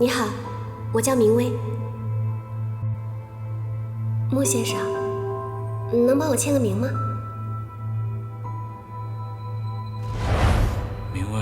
你好，我叫明威。穆先生，能帮我签个名吗？明威。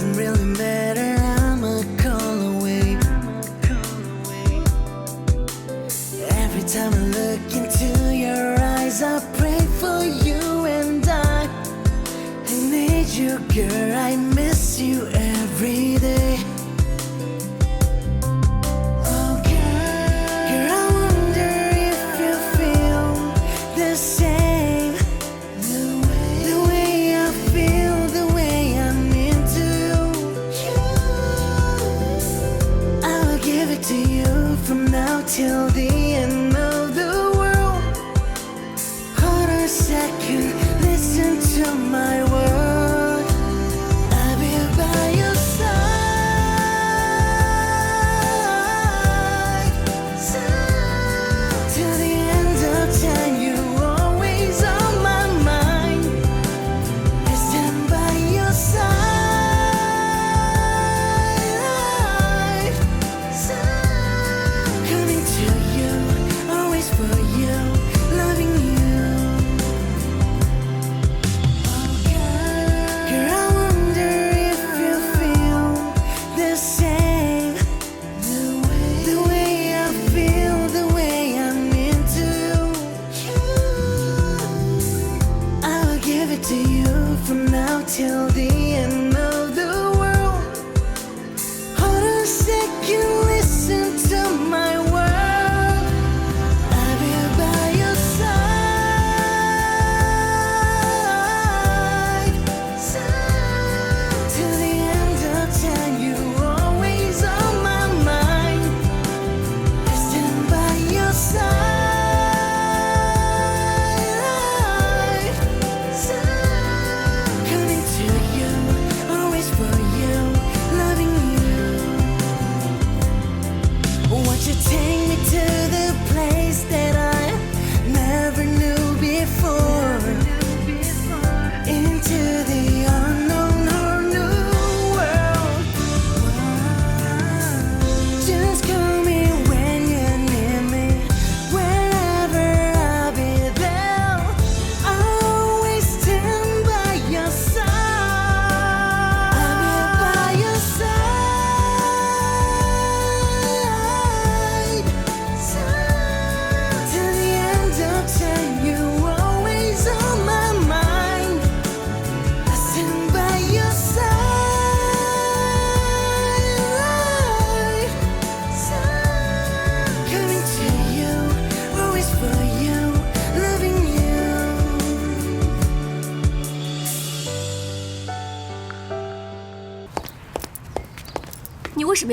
doesn't really matter, I'm a call away. Every time I look into your eyes, I pray for you and I, I need you, girl.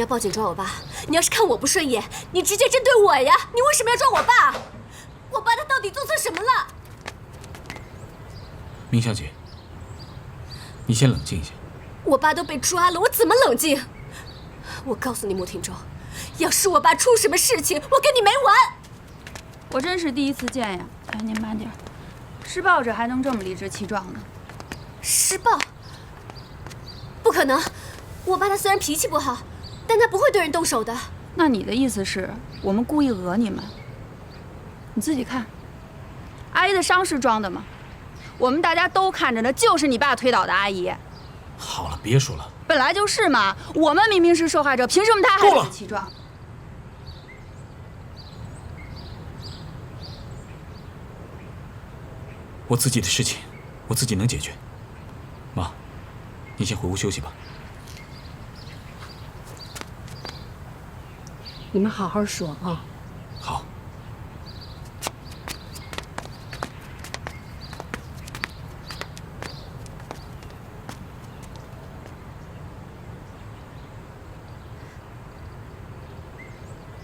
我报警抓我爸。你要是看我不顺眼你直接针对我呀。你为什么要抓我爸？我爸他到底做错什么了？明小姐你先冷静一下。我爸都被抓了我怎么冷静？我告诉你穆廷舟要是我爸出什么事情我跟你没完。我真是第一次见呀。哎您慢点。施暴者还能这么理直气壮呢？施暴？不可能。我爸他虽然脾气不好但他不会对人动手的。那你的意思是我们故意讹你们？你自己看，阿姨的伤是装的吗？我们大家都看着呢，就是你爸推倒的阿姨。好了，别说了。本来就是嘛，我们明明是受害者，凭什么他还理直气壮？我自己的事情，我自己能解决。妈，你先回屋休息吧。你们好好说啊。好。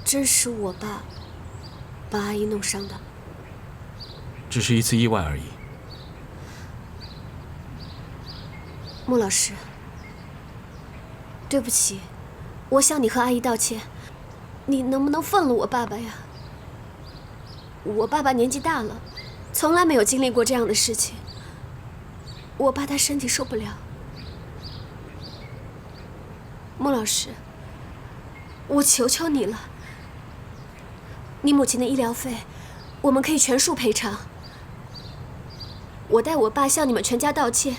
真是我爸把阿姨弄伤的。只是一次意外而已。穆老师，对不起，我向你和阿姨道歉。你能不能放了我爸爸呀？我爸爸年纪大了，从来没有经历过这样的事情。我爸他身体受不了。穆老师，我求求你了，你母亲的医疗费，我们可以全数赔偿。我代我爸向你们全家道歉，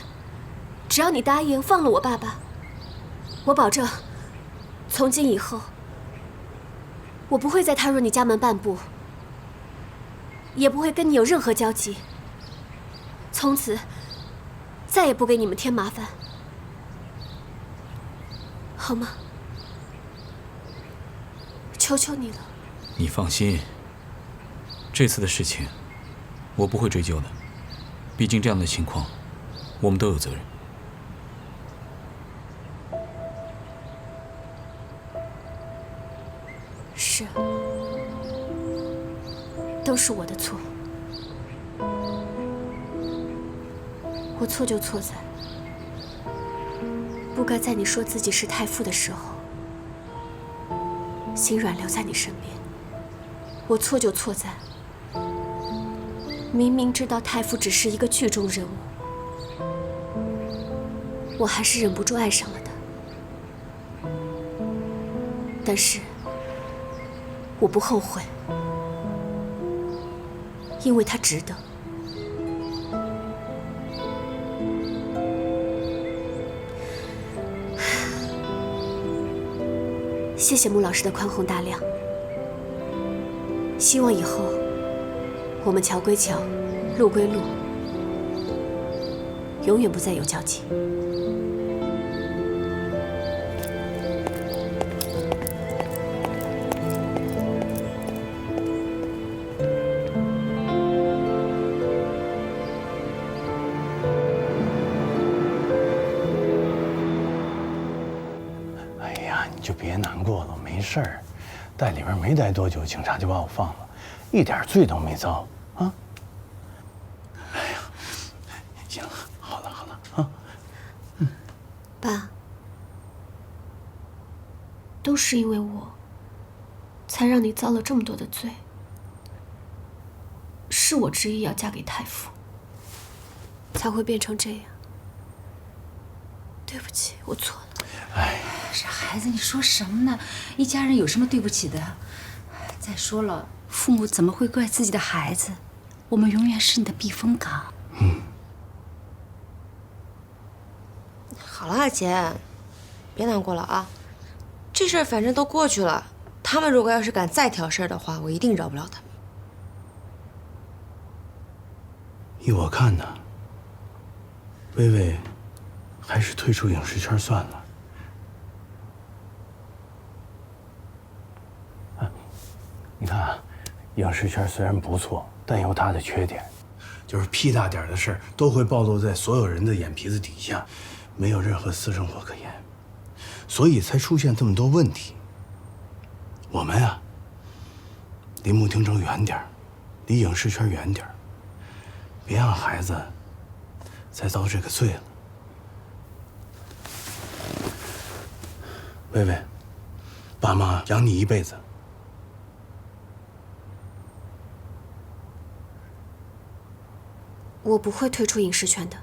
只要你答应放了我爸爸，我保证，从今以后，我不会再踏入你家门半步，也不会跟你有任何交集，从此再也不给你们添麻烦，好吗？求求你了。你放心，这次的事情我不会追究的。毕竟这样的情况，我们都有责任。是，都是我的错。我错就错在不该在你说自己是太傅的时候，心软留在你身边。我错就错在明明知道太傅只是一个剧中人物，我还是忍不住爱上了他。但是。我不后悔，因为他值得。谢谢穆老师的宽宏大量，希望以后我们桥归桥，路归路，永远不再有交集。你就别难过了，没事儿。在里边没待多久，警察就把我放了，一点罪都没遭啊。哎呀，行了，好了好了啊。爸，都是因为我，才让你遭了这么多的罪。是我执意要嫁给太傅，才会变成这样。对不起，我错了。傻孩子，你说什么呢？一家人有什么对不起的？再说了，父母怎么会怪自己的孩子？我们永远是你的避风港。嗯好了，姐，别难过了啊。这事儿反正都过去了。他们如果要是敢再挑事儿的话，我一定饶不了他们。依我看呢，薇薇还是退出影视圈算了。你看啊，影视圈虽然不错，但有它的缺点，就是屁大点的事都会暴露在所有人的眼皮子底下，没有任何私生活可言，所以才出现这么多问题。我们呀，离穆廷城远点儿，离影视圈远点儿。别让孩子再遭这个罪了。薇薇，爸妈养你一辈子，我不会退出影视圈的。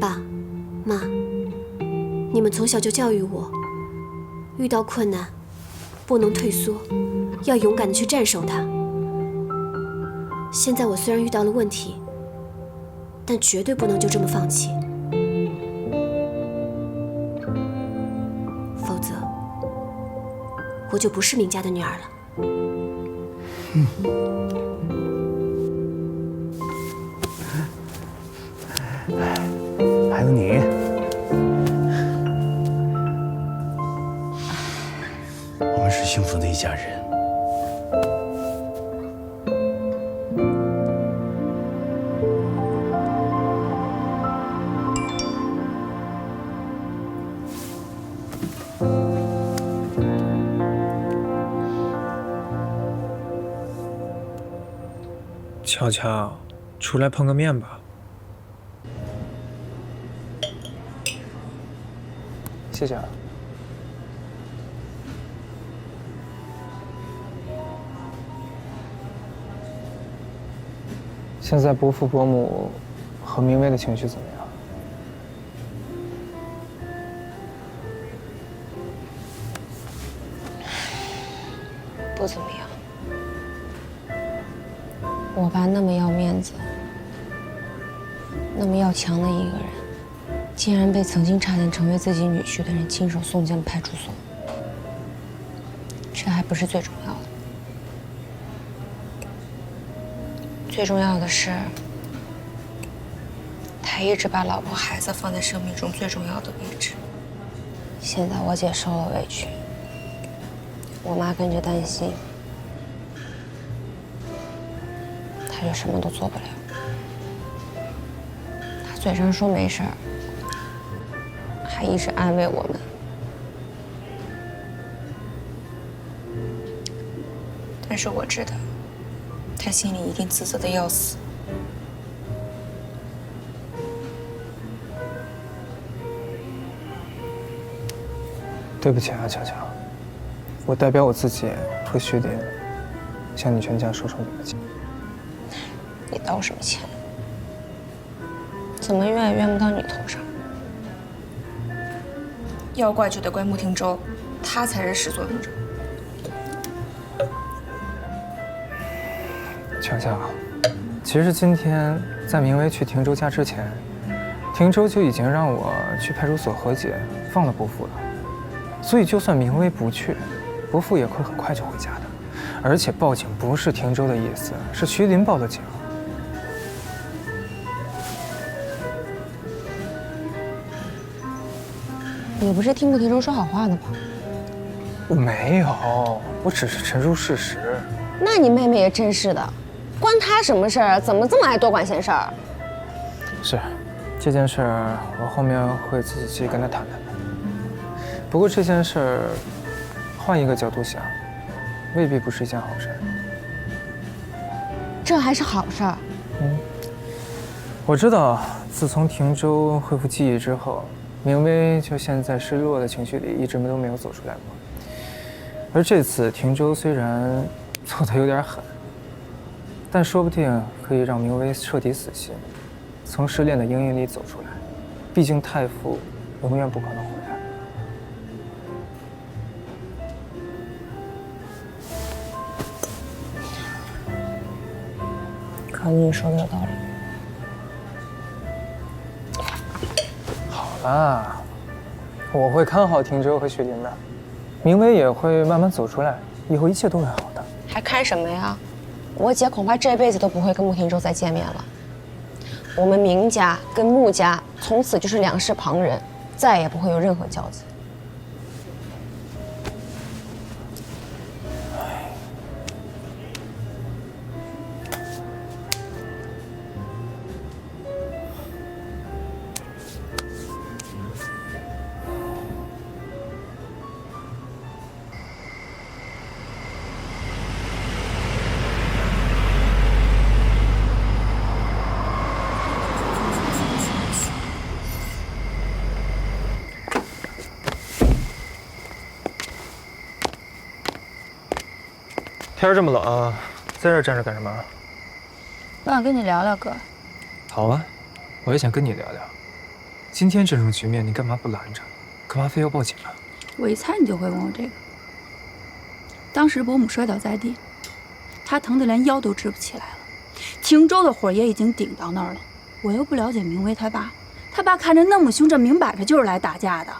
爸妈，你们从小就教育我，遇到困难不能退缩，要勇敢的去战胜它。现在我虽然遇到了问题，但绝对不能就这么放弃，否则我就不是明家的女儿了。巧巧，出来碰个面吧。谢谢啊。现在伯父伯母和明威的情绪怎么样？不怎么样。我爸那么要面子，那么要强的一个人，竟然被曾经差点成为自己女婿的人亲手送进了派出所。这还不是最重要的，最重要的是，他一直把老婆孩子放在生命中最重要的位置。现在我姐受了委屈，我妈跟着担心。他就什么都做不了。他嘴上说没事，还一直安慰我们。但是我知道，他心里一定自责的要死。对不起啊，巧巧，我代表我自己和徐林，向你全家说声对不起。你道什么歉？怎么怨也怨不到你头上。要怪就得怪穆廷舟，他才是始作俑者。乔乔，其实今天在明威去廷州家之前，廷州就已经让我去派出所和解，放了伯父了。所以就算明威不去，伯父也会很快就回家的。而且报警不是廷州的意思，是徐林报的警。你不是听穆廷舟说好话的吗？我没有，我只是陈述事实。那你妹妹也真是的，关她什么事儿啊？怎么这么爱多管闲事儿？是，这件事儿我后面会自己去跟她谈谈的。不过这件事儿，换一个角度想，未必不是一件好事儿。这还是好事儿。我知道，自从廷州恢复记忆之后，明威就陷在失落的情绪里，一直都没有走出来过。而这次廷州虽然做的有点狠，但说不定可以让明威彻底死心，从失恋的阴影里走出来。毕竟太傅永远不可能回来。可能你说的有道理。妈，我会看好庭州和徐林的，明威也会慢慢走出来，以后一切都会好的。还看什么呀？我姐恐怕这辈子都不会跟穆庭舟再见面了。我们明家跟穆家从此就是两世旁人，再也不会有任何交集。天儿这么冷，啊在这站着干什么？我想跟你聊聊，哥。好啊，我也想跟你聊聊。今天这种局面，你干嘛不拦着？干嘛非要报警啊？我一猜你就会问我这个。当时伯母摔倒在地，她疼得连腰都直不起来了。廷州的火也已经顶到那儿了，我又不了解明威他爸，他爸看着那么凶，这明摆着就是来打架的。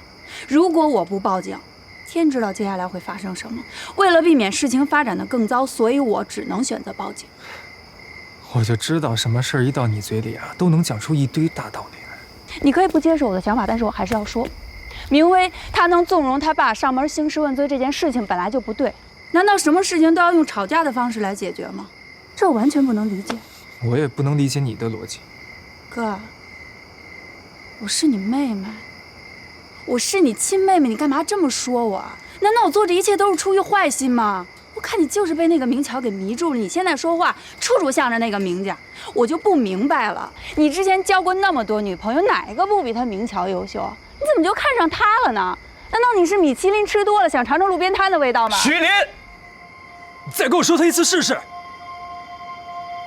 如果我不报警，天知道接下来会发生什么。为了避免事情发展的更糟，所以我只能选择报警。我就知道什么事儿一到你嘴里啊，都能讲出一堆大道理来。你可以不接受我的想法，但是我还是要说，明威他能纵容他爸上门兴师问罪这件事情本来就不对，难道什么事情都要用吵架的方式来解决吗？这我完全不能理解。我也不能理解你的逻辑。哥，我是你妹妹，我是你亲妹妹，你干嘛这么说我？难道我做这一切都是出于坏心吗？我看你就是被那个明桥给迷住了，你现在说话处处向着那个明家，我就不明白了。你之前交过那么多女朋友，哪一个不比他明桥优秀？你怎么就看上他了呢？难道你是米其林吃多了，想尝尝路边摊的味道吗？徐林，你再给我说他一次试试。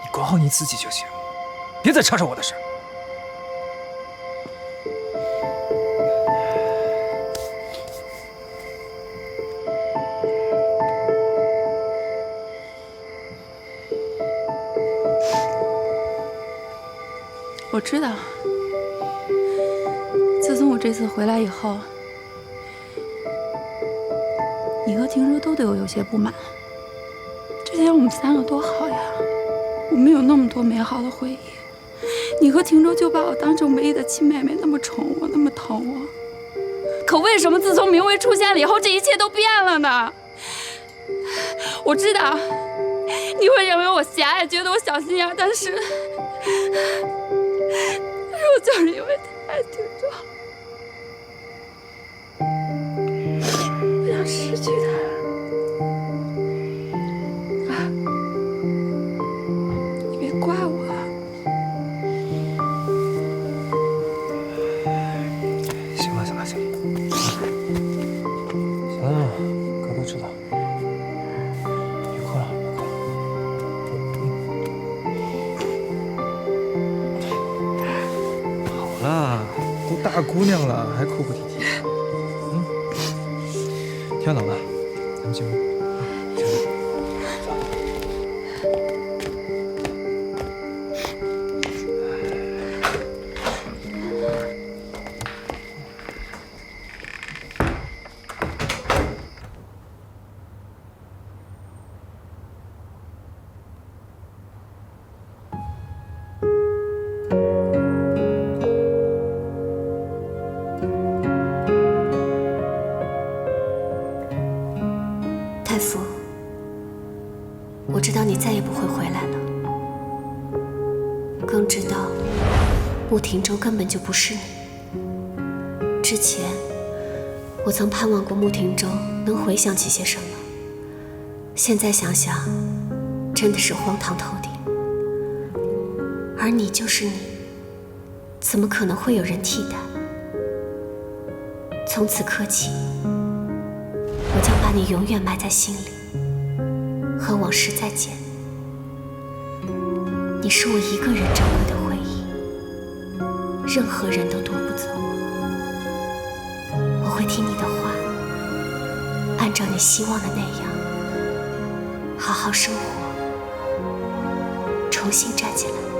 你管好你自己就行，别再插手我的事。我知道，自从我这次回来以后，你和婷柔都对我有些不满。之前我们三个多好呀，我们有那么多美好的回忆。你和婷柔就把我当成唯一的亲妹妹，那么宠我，那么疼我。可为什么自从明威出现了以后，这一切都变了呢？我知道你会认为我狭隘，觉得我小心眼，但是。但是我就是因为太爱听着，不想失去他。大姑娘了，还哭哭啼啼。嗯，天冷了，太傅，我知道你再也不会回来了，更知道穆廷州根本就不是你。之前我曾盼望过穆廷州能回想起些什么，现在想想，真的是荒唐透顶。而你就是你，怎么可能会有人替代？从此刻起。我将把你永远埋在心里，和往事再见。你是我一个人珍贵的回忆，任何人都夺不走。我会听你的话，按照你希望的那样，好好生活，重新站起来。